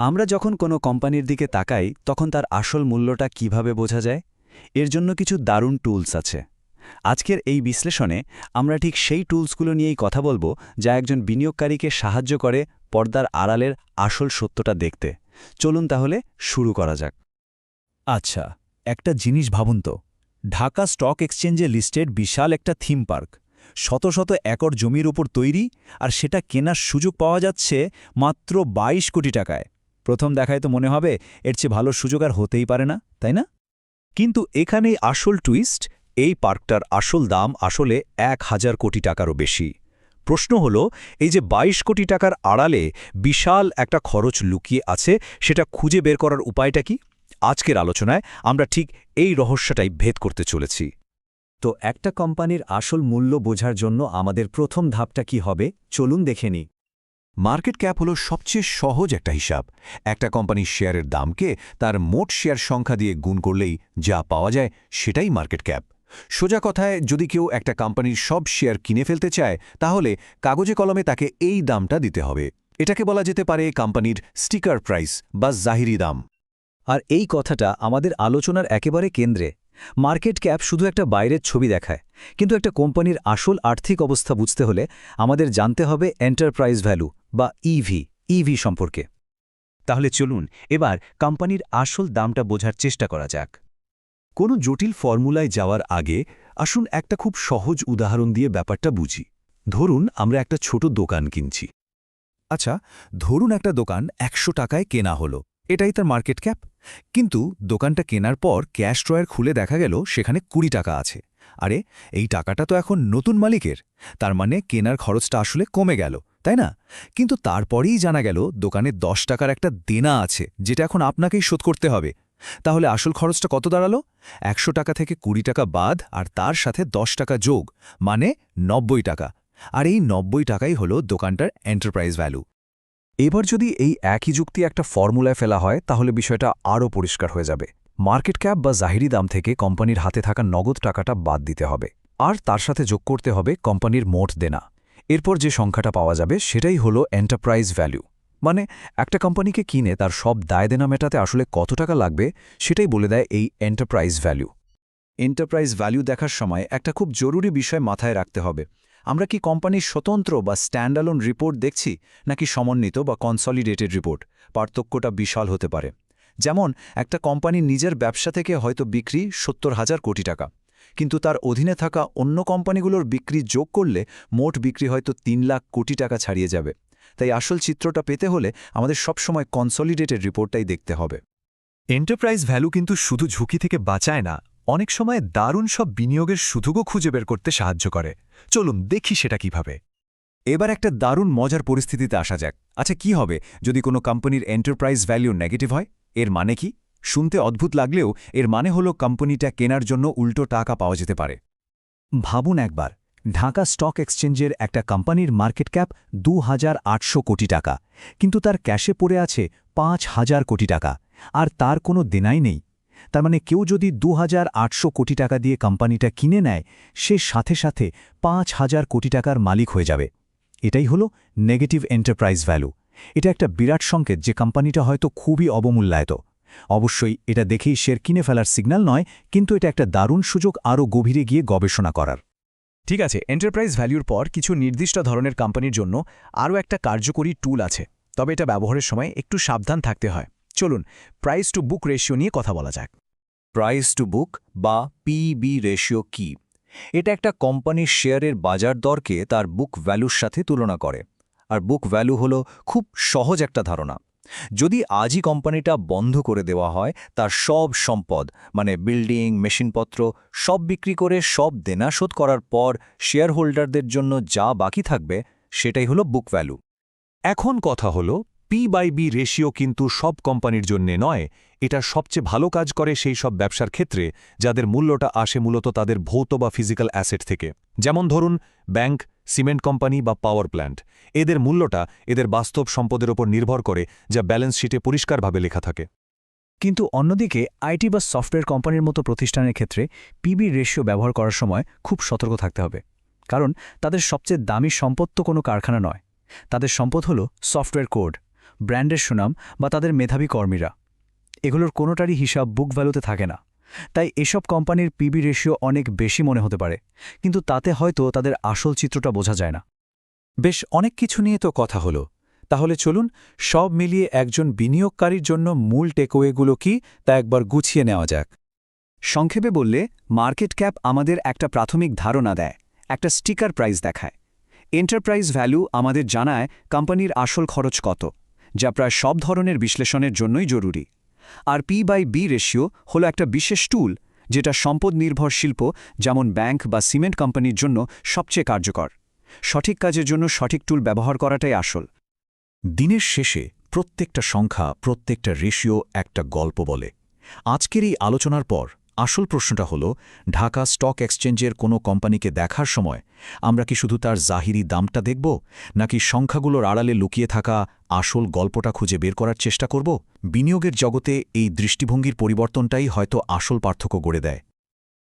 আমরা যখন কোনো কোম্পানির দিকে তাকাই, তখন তার আসল মূল্যটা কীভাবে বোঝা যায়? এর জন্য কিছু দারুণ টুলস আছে। আজকের এই বিশ্লেষণে আমরা ঠিক সেই টুলসগুলো নিয়েই কথা বলব যা একজন বিনিয়োগকারীকে সাহায্য করে পর্দার আড়ালের আসল সত্যটা দেখতে। চলুন তাহলে শুরু করা যাক। আচ্ছা একটা জিনিস ভাবুন তো। ঢাকা স্টক এক্সচেঞ্জে লিস্টেড বিশাল একটা থিম পার্ক। শত শত একর জমির উপর তৈরি আর সেটা কেনার সুযোগ পাওয়া যাচ্ছে মাত্র ২২ কোটি টাকায়। প্রথম দেখায় তো মনে হবে এর চেয়ে ভালো সুযোগ আর হতেই পারে না, তাই না? কিন্তু এখানেই আসল টুইস্ট এই পার্কটার আসল দাম আসলে এক হাজার কোটি টাকারও বেশি। প্রশ্ন হল, এই যে ২২ কোটি টাকার আড়ালে বিশাল একটা খরচ লুকিয়ে আছে, সেটা খুঁজে বের করার উপায়টা কি? আজকের আলোচনায় আমরা ঠিক এই রহস্যটাই ভেদ করতে চলেছি। তো একটা কোম্পানির আসল মূল্য বোঝার জন্য আমাদের প্রথম ধাপটা কি হবে? চলুন দেখে নিই। মার্কেট ক্যাপ হলো সবচেয়ে সহজ একটা হিসাব। একটা কোম্পানির শেয়ারের দামকে তার মোট শেয়ার সংখ্যা দিয়ে গুণ করলেই যা পাওয়া যায় সেটাই মার্কেট ক্যাপ। সোজা কথায়, যদি কেউ একটা কোম্পানির সব শেয়ার কিনে ফেলতে চায়, তাহলে কাগজে কলমে তাকে এই দামটা দিতে হবে। এটাকে বলা যেতে পারে কোম্পানির স্টিকার প্রাইস বা জাহিরি দাম। আর এই কথাটা আমাদের আলোচনার একেবারে কেন্দ্রে। মার্কেট ক্যাপ শুধু একটা বাইরের ছবি দেখায়, কিন্তু একটা কোম্পানির আসল আর্থিক অবস্থা বুঝতে হলে আমাদের জানতে হবে এন্টারপ্রাইজ ভ্যালু। বা ইভি ইভি সম্পর্কে। তাহলে চলুন এবার কোম্পানির আসল দামটা বোঝার চেষ্টা করা যাক। কোনো জটিল ফর্মুলায় যাওয়ার আগে আসুন একটা খুব সহজ উদাহরণ দিয়ে ব্যাপারটা বুঝি। ধরুন আমরা একটা ছোট দোকান কিনছি। আচ্ছা ধরুন একটা দোকান একশো টাকায় কেনা হলো। এটাই তার মার্কেট ক্যাপ। কিন্তু দোকানটা কেনার পর ক্যাশ ড্রয়ার খুলে দেখা গেল সেখানে কুড়ি টাকা আছে। আরে, এই টাকাটা তো এখন নতুন মালিকের। তার মানে কেনার খরচটা আসলে কমে গেল। তাই না? কিন্তু তারপরেই জানা গেল দোকানে দশ টাকার একটা দেনা আছে, যেটা এখন আপনাকেই শোধ করতে হবে। তাহলে আসল খরচটা কত দাঁড়াল? একশো টাকা থেকে কুড়ি টাকা বাদ আর তার সাথে দশ টাকা যোগ মানে নব্বই টাকা। আর এই নব্বই টাকাই হলো দোকানটার এন্টারপ্রাইজ ভ্যালু এবার যদি এই একই যুক্তি একটা ফর্মুলায় ফেলা হয়, তাহলে বিষয়টা আরও পরিষ্কার হয়ে যাবে। মার্কেট ক্যাপ বা জাহিরি দাম থেকে কোম্পানির হাতে থাকা নগদ টাকাটা বাদ দিতে হবে। আর তার সাথে যোগ করতে হবে কোম্পানির মোট দেনা। এরপর যে সংখ্যাটা পাওয়া যাবে সেটাই হলো এন্টারপ্রাইজ ভ্যালু মানে একটা কোম্পানিকে কিনে তার সব দায় দেনা মেটাতে আসলে কত টাকা লাগবে সেটাই বলে দেয় এই এন্টারপ্রাইজ ভ্যালু এন্টারপ্রাইজ ভ্যালু দেখার সময় একটা খুব জরুরি বিষয় মাথায় রাখতে হবে। আমরা কি কোম্পানির স্বতন্ত্র বা স্ট্যান্ডালোন রিপোর্ট দেখছি নাকি সমন্বিত বা কনসলিডেটেড রিপোর্ট পার্থক্যটা বিশাল হতে পারে। যেমন, একটা কোম্পানির নিজের ব্যবসা থেকে হয়তো বিক্রি সত্তর হাজার কোটি টাকা। কিন্তু তার অধীনে থাকা অন্য কোম্পানিগুলোর বিক্রি যোগ করলে মোট বিক্রি হয়তো তিন লাখ কোটি টাকা ছাড়িয়ে যাবে। তাই আসল চিত্রটা পেতে হলে আমাদের সবসময় কনসলিডেটেড রিপোর্টটাই দেখতে হবে। এন্টারপ্রাইজ ভ্যালু কিন্তু শুধু ঝুঁকি থেকে বাঁচায় না, অনেক সময় দারুণ সব বিনিয়োগের সুযোগও খুঁজে বের করতে সাহায্য করে। চলুন দেখি সেটা কীভাবে। এবার একটা দারুণ মজার পরিস্থিতিতে আসা যাক। আচ্ছা কি হবে যদি কোনো কোম্পানির এন্টারপ্রাইজ ভ্যালু নেগেটিভ হয়? এর মানে কি? শুনতে অদ্ভুত লাগলেও এর মানে হলো কোম্পানিটা কেনার জন্য উল্টো টাকা পাওয়া যেতে পারে। ভাবুন একবার, ঢাকা স্টক এক্সচেঞ্জের একটা কোম্পানির মার্কেট ক্যাপ দু হাজার আটশো কোটি টাকা, কিন্তু তার ক্যাশে পড়ে আছে পাঁচ হাজার কোটি টাকা, আর তার কোনো দেনাই নেই। তার মানে কেউ যদি দু হাজার আটশো কোটি টাকা দিয়ে কোম্পানিটা কিনে নেয়, সে সাথে সাথে পাঁচ হাজার কোটি টাকার মালিক হয়ে যাবে। এটাই হলো নেগেটিভ এন্টারপ্রাইজ ভ্যালু এটা একটা বিরাট সংকেত যে কোম্পানিটা হয়তো খুবই অবমূল্যায়ত। অবশ্যই এটা দেখেই শেয়ার কিনে ফেলার সিগন্যাল নয়, কিন্তু এটা একটা দারুণ সুযোগ আরও গভীরে গিয়ে গবেষণা করার। ঠিক আছে এন্টারপ্রাইজ ভ্যালুর পর কিছু নির্দিষ্ট ধরনের কোম্পানির জন্য আরও একটা কার্যকরী টুল আছে, তবে এটা ব্যবহারের সময় একটু সাবধান থাকতে হয়। চলুন প্রাইস টু বুক রেশিও নিয়ে কথা বলা যাক। প্রাইস টু বুক বা পিবি রেশিও কি? এটা একটা কোম্পানির শেয়ারের বাজার দরকে তার বুক ভ্যালুর সাথে তুলনা করে। আর বুক ভ্যালু হলো খুব সহজ একটা ধারণা। যদি আজই কোম্পানিটা বন্ধ করে দেওয়া হয়, তার সব সম্পদ মানে বিল্ডিং, মেশিনপত্র, সব বিক্রি করে সব দেনা শোধ করার পর শেয়ার হোল্ডারদের জন্য যা বাকি থাকবে, সেটাই হলো বুক ভ্যালু এখন কথা হল পি বাই বি রেশিও কিন্তু সব কোম্পানির জন্যে নয়, এটা সবচেয়ে ভালো কাজ করে সেই সব ব্যবসার ক্ষেত্রে, যাদের মূল্যটা আসে মূলত তাদের ভৌত বা ফিজিক্যাল অ্যাসেট থেকে। যেমন ধরুন ব্যাংক সিমেন্ট কোম্পানি বা পাওয়ার প্ল্যান্ট এদের মূল্যটা এদের বাস্তব সম্পদের ওপর নির্ভর করে, যা ব্যালেন্স শিটে পরিষ্কারভাবে লেখা থাকে। কিন্তু অন্যদিকে আইটি বা সফটওয়্যার কোম্পানির মতো প্রতিষ্ঠানের ক্ষেত্রে পিবি রেশিও ব্যবহার করার সময় খুব সতর্ক থাকতে হবে। কারণ, তাদের সবচেয়ে দামি সম্পদ তো কোনো কারখানা নয়। তাদের সম্পদ হল সফটওয়্যার কোড ব্র্যান্ডের সুনাম বা তাদের মেধাবী কর্মীরা। এগুলোর কোনোটারই হিসাব বুক ভ্যালুতে থাকে না। তাই এসব কোম্পানির পিবি রেশিও অনেক বেশি মনে হতে পারে, কিন্তু তাতে হয়তো তাদের আসল চিত্রটা বোঝা যায় না। বেশ, অনেক কিছু নিয়ে তো কথা হলো। তাহলে চলুন, সব মিলিয়ে একজন বিনিয়োগকারীর জন্য মূল টেকওয়েগুলো কি তা একবার গুছিয়ে নেওয়া যাক। সংক্ষেপে বললে মার্কেট ক্যাপ আমাদের একটা প্রাথমিক ধারণা দেয়, একটা স্টিকার প্রাইস দেখায়। এন্টারপ্রাইজ ভ্যালু আমাদের জানায় কোম্পানির আসল খরচ কত। যা প্রায় সব ধরনের বিশ্লেষণের জন্যই জরুরি। আর পি বাই বি রেশিও হলো একটা বিশেষ টুল যেটা সম্পদ নির্ভর শিল্প, যেমন ব্যাংক বা সিমেন্ট কোম্পানির জন্য সবচেয়ে কার্যকর। সঠিক কাজের জন্য সঠিক টুল ব্যবহার করাটাই আসল। দিনের শেষে প্রত্যেকটা সংখ্যা, প্রত্যেকটা রেশিও একটা গল্প বলে। আজকের এই আলোচনার পর আসল প্রশ্নটা হলো, ঢাকা স্টক এক্সচেঞ্জের কোনো কোম্পানিকে দেখার সময় আমরা কি শুধু তার জাহিরি দামটা দেখব, নাকি সংখ্যাগুলোর আড়ালে লুকিয়ে থাকা আসল গল্পটা খুঁজে বের করার চেষ্টা করব? বিনিয়োগের জগতে এই দৃষ্টিভঙ্গির পরিবর্তনটাই হয়তো আসল পার্থক্য গড়ে দেয়।